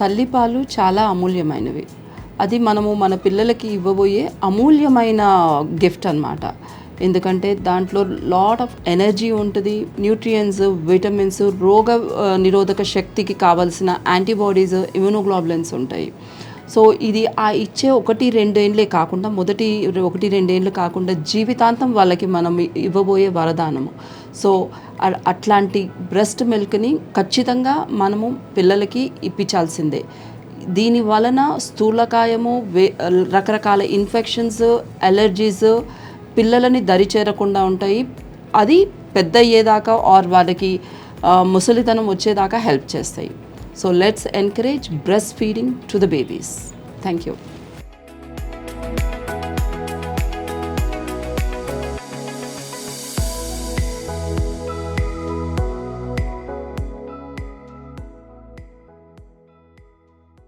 తల్లిపాలు చాలా అమూల్యమైనవి. అది మనము మన పిల్లలకి ఇవ్వబోయే అమూల్యమైన గిఫ్ట్ అనమాట ఎందుకంటే దాంట్లో లాట్ ఆఫ్ ఎనర్జీ ఉంటుంది న్యూట్రియన్స్ విటమిన్స్ రోగ నిరోధక శక్తికి కావాల్సిన యాంటీబాడీస్ ఇమ్యూనోగ్లోబులన్స్ ఉంటాయి. సో ఇది ఆ ఇచ్చే ఒకటి రెండేండ్లే కాకుండా మొదటి ఒకటి రెండేండ్లు కాకుండా జీవితాంతం వాళ్ళకి మనం ఇవ్వబోయే వరదానము. సో అట్లాంటి బ్రెస్ట్ మిల్క్ని ఖచ్చితంగా మనము పిల్లలకి ఇప్పించాల్సిందే. దీని వలన స్థూలకాయము వే రకరకాల ఇన్ఫెక్షన్స్ అలర్జీస్ పిల్లలని దరి చేరకుండా ఉంటాయి. అది పెద్ద అయ్యేదాకా ఆర్ వాళ్ళకి ముసలితనం వచ్చేదాకా హెల్ప్ చేస్తాయి. So let's encourage breast feeding to the babies. Thank you.